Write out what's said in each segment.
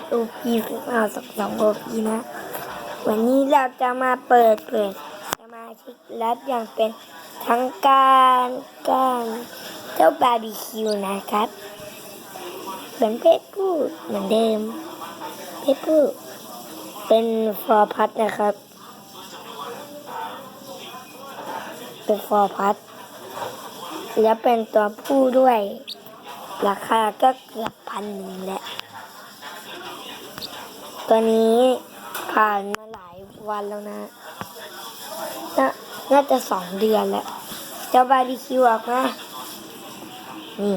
ดโอพีขึ้นมาสองสองโอพีนะ วันนี้เราจะมาเปิดเผยสมาชิกลับอย่างเป็นทางการการเจ้าบาร์บีคิวนะครับเป็นเพศผู้เหมือนเดิม เพศผู้เป็นฟอร์พัดนะครับ เป็นฟอร์พัดแล้วเป็นตัวผู้ด้วย ราคาก็เกือบพันหนึ่งแหละ ตัวนี้ผ่านมาหลายวันแล้วนะนาน่าจะสองเดือนแล้วเจ้าบาร์บีคิวออกมานี่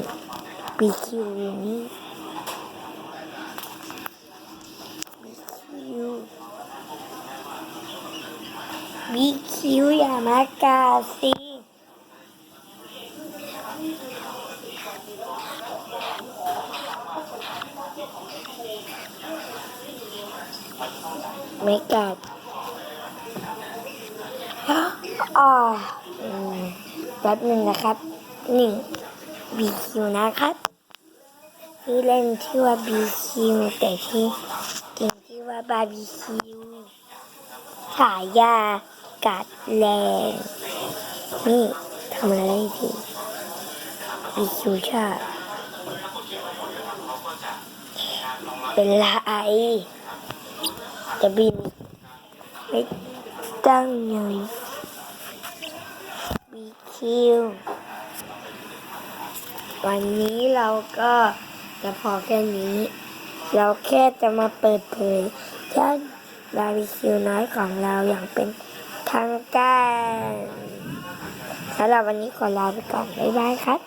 บีคิวอยู่นี่บีคิวบีคิวอย่ามากาสิ ไม่กัดอ๋อแป๊บหนึ่งนะครับนี่งบีคิวนะครับชื่เล่นชื่อว่าบีคิวแต่ชื่จริงชื่อว่าบาร์บีคิวฉายากัดแรงนี่ทำอะไรทีบีคิวชาเป็นลาย จะบิน ไม่ตั้งเลยบีคิววันนี้เราก็จะพอแค่นี้ เราแค่จะมาเปิดเผยย่านบาร์บีคิวน้อยของเราอย่างเป็นทางการสำหรับวันนี้ขอลาไปก่อน บ๊ายบายครับ